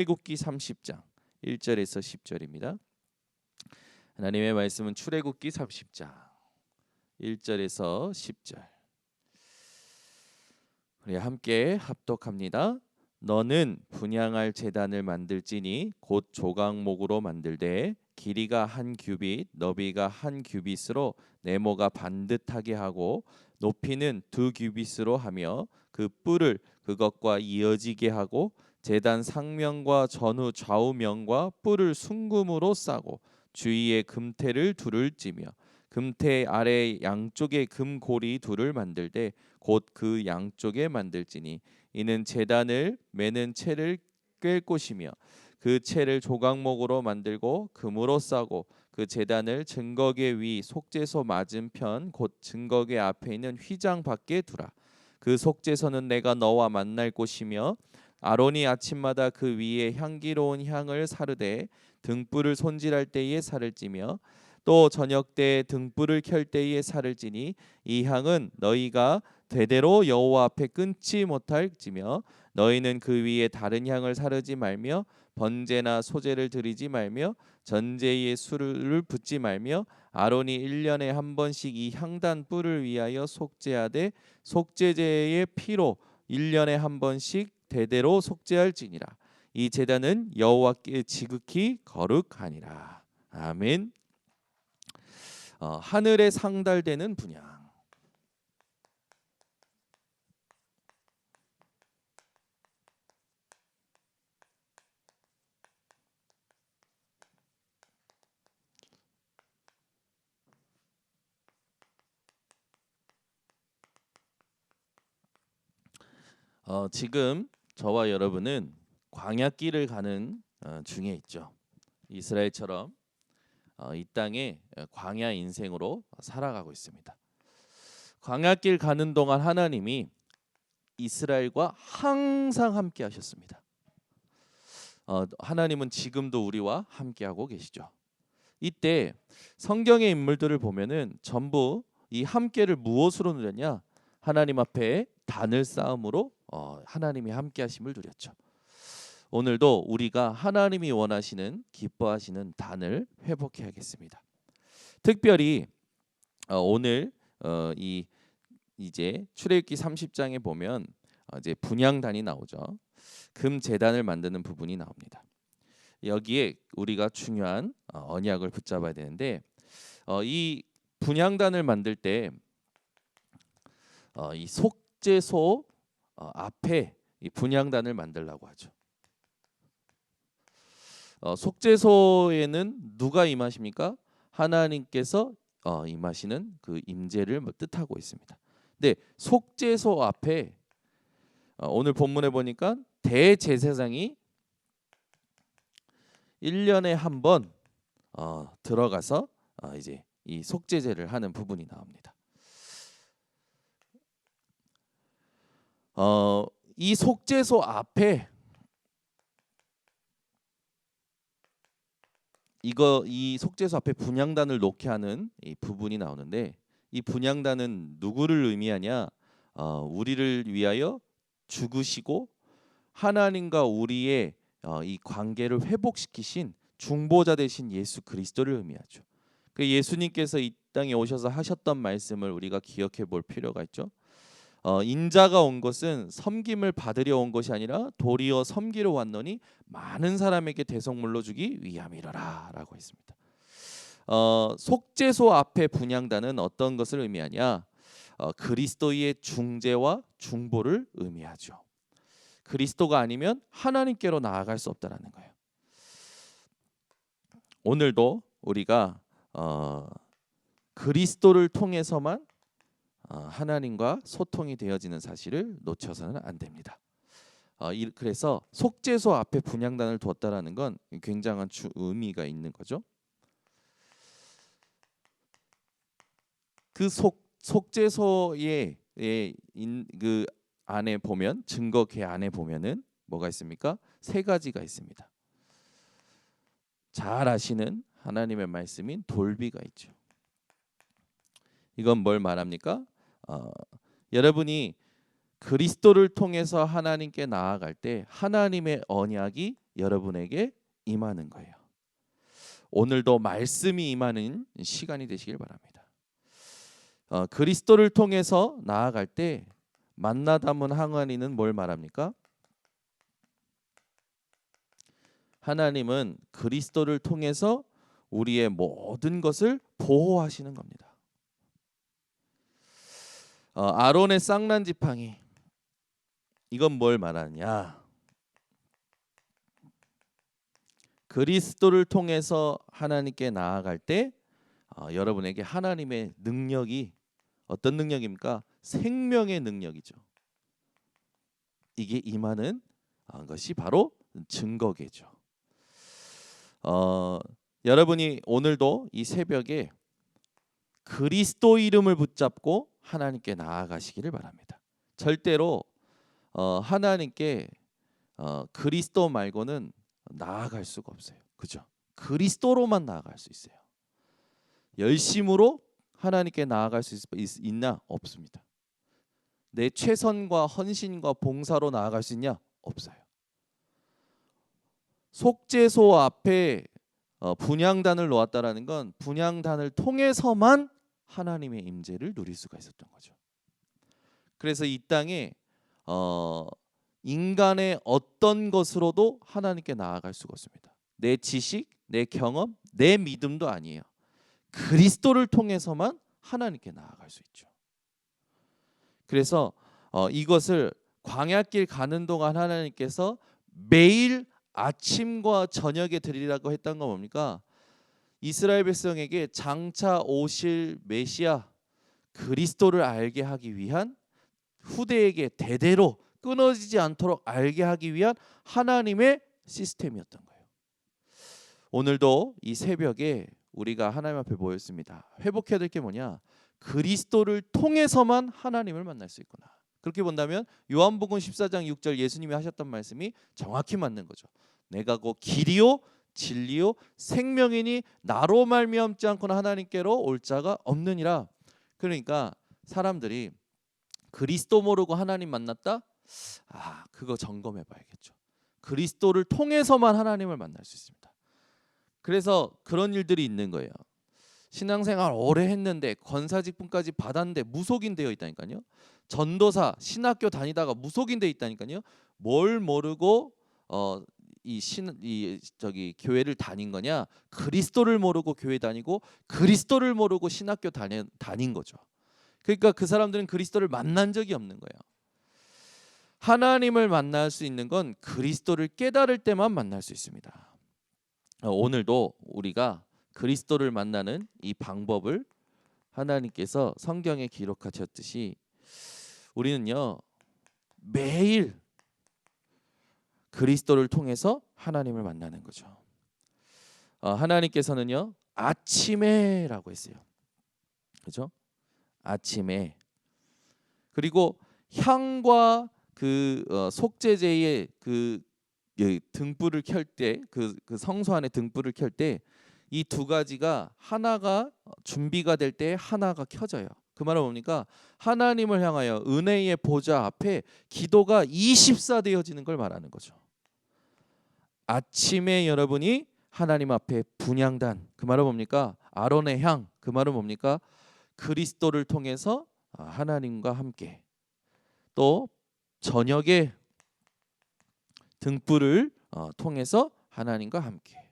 출애굽기 30장 1절에서 10절입니다. 하나님의 말씀은 출애굽기 30장 1절에서 10절. 우리 함께 합독합니다. 너는 분양할 제단을 만들지니 곧 조각목으로 만들되 길이가 한 규빗, 너비가 한 규빗으로 네모가 반듯하게 하고 높이는 두 규빗으로 하며 그 뿔을 그것과 이어지게 하고 제단 상면과 전후 좌우면과 뿔을 순금으로 싸고 주위에 금태를 둘을 찌며 금태 아래 양쪽에 금고리 둘을 만들되 곧그 양쪽에 만들지니 이는 제단을 매는 채를 꿰 곳이며 그 채를 조각목으로 만들고 금으로 싸고 그 제단을 증거계 위 속죄소 맞은편 곧 증거계 앞에 있는 휘장 밖에 두라. 그 속죄소는 내가 너와 만날 곳이며 아론이 아침마다 그 위에 향기로운 향을 사르되 등불을 손질할 때에 살을 찌며 또 저녁 때 등불을 켤 때에 살을 찌니 이 향은 너희가 대대로 여호와 앞에 끊지 못할 찌며 너희는 그 위에 다른 향을 사르지 말며 번제나 소제를 드리지 말며 전제에 술을 붓지 말며 아론이 일년에한 번씩 이 향단 뿔을 위하여 속죄하되 속죄제의 피로 일년에한 번씩 대대로 속죄할지니라 이 제단은 여호와께 지극히 거룩하니라 아멘. 어, 하늘에 상달되는 분양. 어, 지금 저와 여러분은 광야길을 가는 어, 중에 있죠. 이스라엘처럼 어, 이 땅에 광야 인생으로 살아가고 있습니다. 광야길 가는 동안 하나님이 이스라엘과 항상 함께 하셨습니다. 어, 하나님은 지금도 우리와 함께하고 계시죠. 이때 성경의 인물들을 보면은 전부 이 함께를 무엇으로 누렸냐? 하나님 앞에 단을 쌓음으로 어, 하나님이 함께 하심을 누렸죠. 오늘도 우리가 하나님이 원하시는 기뻐하시는 단을 회복해야겠습니다. 특별히 어, 오늘 어, 이 이제 출애굽기 30장에 보면 어, 이제 분양단이 나오죠. 금 제단을 만드는 부분이 나옵니다. 여기에 우리가 중요한 어, 언약을 붙잡아야 되는데 어, 이 분양단을 만들 때 어, 이 속죄소 어, 앞에 이 분양단을 만들라고 하죠. 어, 속죄소에는 누가 임하십니까? 하나님께서 어, 임하시는 그 임재를 뭐 뜻하고 있습니다. 근데 속죄소 앞에 어, 오늘 본문에 보니까 대제사장이 1년에 한번 어, 들어가서 어, 이제 이 속죄제를 하는 부분이 나옵니다. 어, 이 속죄소 앞에 이거 이 속죄소 앞에 분양단을 놓게 하는 이 부분이 나오는데 이 분양단은 누구를 의미하냐? 어, 우리를 위하여 죽으시고 하나님과 우리의 어, 이 관계를 회복시키신 중보자 되신 예수 그리스도를 의미하죠. 그 예수님께서 이 땅에 오셔서 하셨던 말씀을 우리가 기억해 볼 필요가 있죠. 어, 인자가 온 것은 섬김을 받으려 온 것이 아니라 도리어 섬기러 왔노니 많은 사람에게 대성물로 주기 위함이라라고 했습니다. 어, 속죄소 앞에 분양단은 어떤 것을 의미하냐? 어, 그리스도의 중재와 중보를 의미하죠. 그리스도가 아니면 하나님께로 나아갈 수 없다라는 거예요. 오늘도 우리가 어, 그리스도를 통해서만 어, 하나님과 소통이 되어지는 사실을 놓쳐서는 안 됩니다. 어, 이, 그래서 속죄소 앞에 분양단을 두었다라는 건 굉장한 주, 의미가 있는 거죠. 그 속 속죄소의 예, 인, 그 안에 보면 증거계 안에 보면은 뭐가 있습니까? 세 가지가 있습니다. 잘 아시는 하나님의 말씀인 돌비가 있죠. 이건 뭘 말합니까? 어, 여러분이 그리스도를 통해서 하나님께 나아갈 때 하나님의 언약이 여러분에게 임하는 거예요. 오늘도 말씀이 임하는 시간이 되시길 바랍니다. 어, 그리스도를 통해서 나아갈 때 만나 담은 항아리는 뭘 말합니까? 하나님은 그리스도를 통해서 우리의 모든 것을 보호하시는 겁니다. 어, 아론의 쌍난 지팡이 이건 뭘 말하냐? 그리스도를 통해서 하나님께 나아갈 때 어, 여러분에게 하나님의 능력이 어떤 능력입니까? 생명의 능력이죠. 이게 임하는 어, 것이 바로 증거계죠. 어, 여러분이 오늘도 이 새벽에 그리스도 이름을 붙잡고 하나님께 나아가시기를 바랍니다. 절대로 어, 하나님께 어, 그리스도 말고는 나아갈 수가 없어요. 그죠? 그리스도로만 나아갈 수 있어요. 열심으로 하나님께 나아갈 수 있, 있나 없습니다. 내 최선과 헌신과 봉사로 나아갈 수 있냐 없어요. 속죄소 앞에 어, 분양단을 놓았다라는 건 분양단을 통해서만 하나님의 임재를 누릴 수가 있었던 거죠. 그래서 이 땅에 어, 인간의 어떤 것으로도 하나님께 나아갈 수가 없습니다. 내 지식, 내 경험, 내 믿음도 아니에요. 그리스도를 통해서만 하나님께 나아갈 수 있죠. 그래서 어, 이것을 광야길 가는 동안 하나님께서 매일 아침과 저녁에 드리라고 했던 건 뭡니까? 이스라엘 백성에게 장차 오실 메시아 그리스도를 알게 하기 위한 후대에게 대대로 끊어지지 않도록 알게 하기 위한 하나님의 시스템이었던 거예요. 오늘도 이 새벽에 우리가 하나님 앞에 모였습니다. 회복해야 될 게 뭐냐? 그리스도를 통해서만 하나님을 만날 수 있구나. 그렇게 본다면 요한복음 14장 6절 예수님이 하셨던 말씀이 정확히 맞는 거죠. 내가 곧 길이요 진리요 생명이니 나로 말미암지 않고는 하나님께로 올 자가 없느니라. 그러니까 사람들이 그리스도 모르고 하나님 만났다? 아, 그거 점검해 봐야겠죠. 그리스도를 통해서만 하나님을 만날 수 있습니다. 그래서 그런 일들이 있는 거예요. 신앙생활 오래 했는데 권사직분까지 받았는데 무속인 되어 있다니까요. 전도사 신학교 다니다가 무속인 되어 있다니까요. 뭘 모르고 어, 이신이 저기 교회를 다닌 거냐? 그리스도를 모르고 교회 다니고 그리스도를 모르고 신학교 다닌 다닌 거죠. 그러니까 그 사람들은 그리스도를 만난 적이 없는 거예요. 하나님을 만날 수 있는 건 그리스도를 깨달을 때만 만날 수 있습니다. 어, 오늘도 우리가 그리스도를 만나는 이 방법을 하나님께서 성경에 기록하셨듯이 우리는요 매일 그리스도를 통해서 하나님을 만나는 거죠. 어, 하나님께서는요 아침에라고 했어요. 그죠? 아침에 그리고 향과 그 어, 속죄제의 그 예, 등불을 켤 때 그 그 성소 안에 등불을 켤 때 이 두 가지가 하나가 준비가 될 때 하나가 켜져요. 그 말은 뭡니까? 하나님을 향하여 은혜의 보좌 앞에 기도가 24 되어지는 걸 말하는 거죠. 아침에 여러분이 하나님 앞에 분양단 그 말은 뭡니까? 아론의 향 그 말은 뭡니까? 그리스도를 통해서 하나님과 함께 또 저녁에 등불을 어, 통해서 하나님과 함께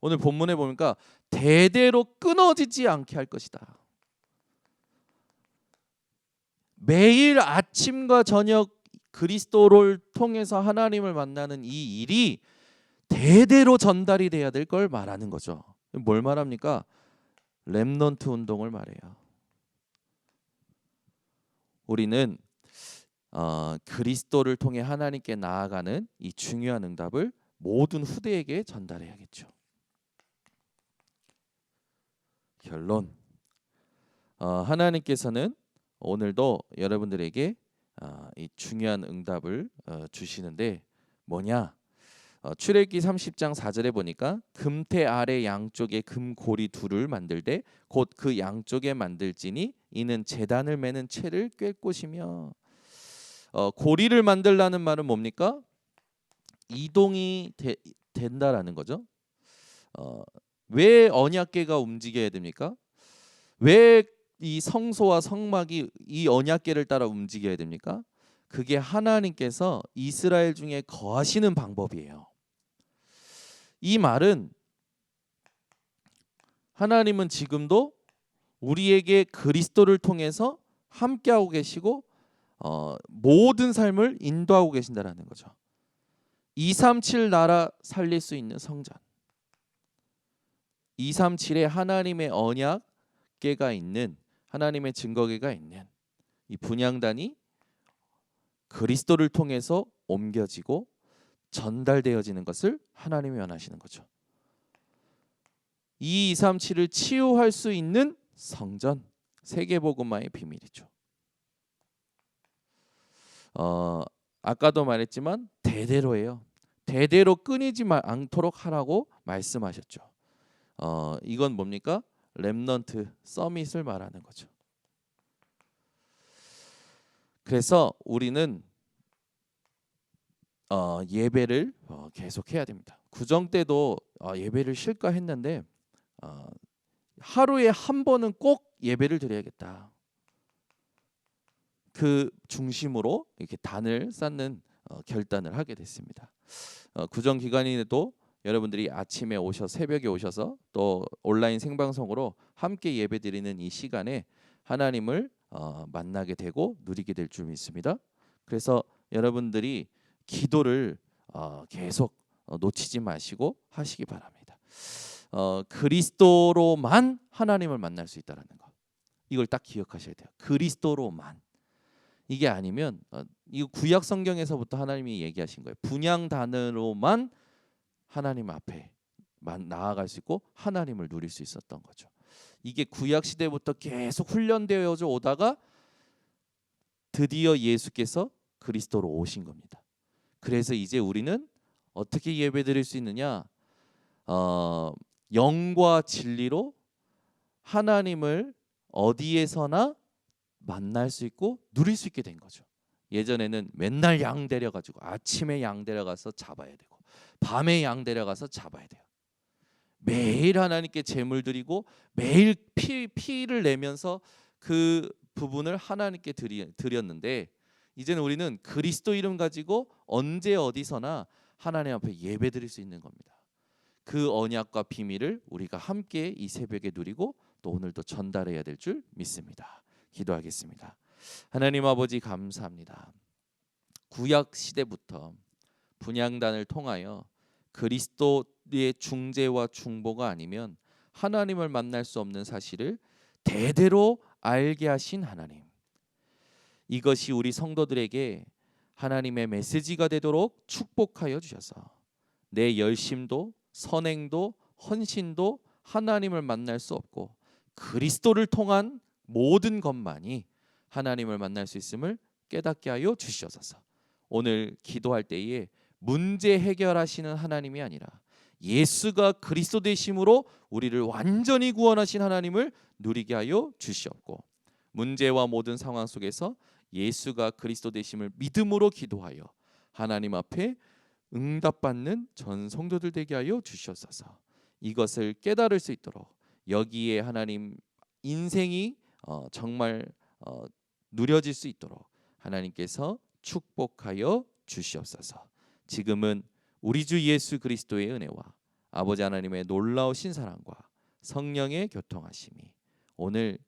오늘 본문에 보니까 대대로 끊어지지 않게 할 것이다. 매일 아침과 저녁 그리스도를 통해서 하나님을 만나는 이 일이 대대로 전달이 돼야 될 걸 말하는 거죠. 뭘 말합니까? 렘넌트 운동을 말해요. 우리는 어, 그리스도를 통해 하나님께 나아가는 이 중요한 응답을 모든 후대에게 전달해야겠죠. 결론 어, 하나님께서는 오늘도 여러분들에게 어, 이 중요한 응답을 어, 주시는데 뭐냐? 어, 출애기 30장 4절에 보니까 금태 아래 양쪽에 금고리 둘을 만들되 곧 그 양쪽에 만들지니 이는 재단을 매는 채를 꿰 곳이며 어, 고리를 만들라는 말은 뭡니까? 이동이 되, 된다라는 거죠. 어, 왜 언약계가 움직여야 됩니까? 왜 이 성소와 성막이 이 언약계를 따라 움직여야 됩니까? 그게 하나님께서 이스라엘 중에 거하시는 방법이에요. 이 말은 하나님은 지금도 우리에게 그리스도를 통해서 함께하고 계시고 어, 모든 삶을 인도하고 계신다라는 거죠. 237 나라 살릴 수 있는 성전. 237에 하나님의 언약계가 있는 하나님의 증거계가 있는 이 분양단이 그리스도를 통해서 옮겨지고 전달되어지는 것을 하나님이 원하시는 거죠. 이 237을 치유할 수 있는 성전 세계복음화의 비밀이죠. 어, 아까도 말했지만 대대로예요. 대대로 끊이지 말 않도록 하라고 말씀하셨죠. 어, 이건 뭡니까? 렘넌트 서밋을 말하는 거죠. 그래서 우리는 어, 예배를 어, 계속해야 됩니다. 구정 때도 어, 예배를 쉴까 했는데 어, 하루에 한 번은 꼭 예배를 드려야겠다. 그 중심으로 이렇게 단을 쌓는 어, 결단을 하게 됐습니다. 어, 구정 기간인데도 여러분들이 아침에 오셔 새벽에 오셔서 또 온라인 생방송으로 함께 예배드리는 이 시간에 하나님을 어, 만나게 되고 누리게 될 줄 믿습니다. 그래서 여러분들이 기도를 어, 계속 어, 놓치지 마시고 하시기 바랍니다. 어, 그리스도로만 하나님을 만날 수 있다라는 거. 이걸 딱 기억하셔야 돼요. 그리스도로만. 이게 아니면 어, 이거 구약 성경에서부터 하나님이 얘기하신 거예요. 분양 단으로만 하나님 앞에 만- 나아갈 수 있고 하나님을 누릴 수 있었던 거죠. 이게 구약 시대부터 계속 훈련되어져 오다가 드디어 예수께서 그리스도로 오신 겁니다. 그래서 이제 우리는 어떻게 예배드릴 수 있느냐? 어, 영과 진리로 하나님을 어디에서나 만날 수 있고 누릴 수 있게 된 거죠. 예전에는 맨날 양 데려가지고 아침에 양 데려가서 잡아야 되고 밤에 양 데려가서 잡아야 돼요. 매일 하나님께 제물 드리고 매일 피, 피를 내면서 그 부분을 하나님께 드리, 드렸는데 이제는 우리는 그리스도 이름 가지고 언제 어디서나 하나님 앞에 예배 드릴 수 있는 겁니다. 그 언약과 비밀을 우리가 함께 이 새벽에 누리고 또 오늘도 전달해야 될 줄 믿습니다. 기도하겠습니다. 하나님 아버지 감사합니다. 구약 시대부터 분양단을 통하여 그리스도의 중재와 중보가 아니면 하나님을 만날 수 없는 사실을 대대로 알게 하신 하나님. 이것이 우리 성도들에게 하나님의 메시지가 되도록 축복하여 주셔서 내 열심도 선행도 헌신도 하나님을 만날 수 없고 그리스도를 통한 모든 것만이 하나님을 만날 수 있음을 깨닫게 하여 주시옵소서. 오늘 기도할 때에 문제 해결하시는 하나님이 아니라 예수가 그리스도 되심으로 우리를 완전히 구원하신 하나님을 누리게 하여 주시옵고 문제와 모든 상황 속에서 예수가 그리스도 되심을 믿음으로 기도하여 하나님 앞에 응답받는 전 성도들 되게 하여 주시옵소서. 이것을 깨달을 수 있도록 여기에 하나님 인생이 어, 정말 어, 누려질 수 있도록 하나님께서 축복하여 주시옵소서. 지금은 우리 주 예수 그리스도의 은혜와 아버지 하나님의 놀라우신 사랑과 성령의 교통하심이 오늘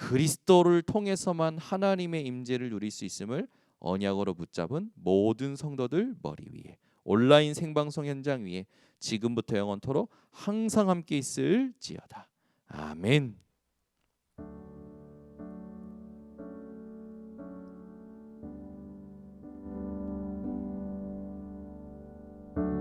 그리스도를 통해서만 하나님의 임재를 누릴 수 있음을 언약으로 붙잡은 모든 성도들 머리 위에 온라인 생방송 현장 위에 지금부터 영원토록 항상 함께 있을지어다. 아멘.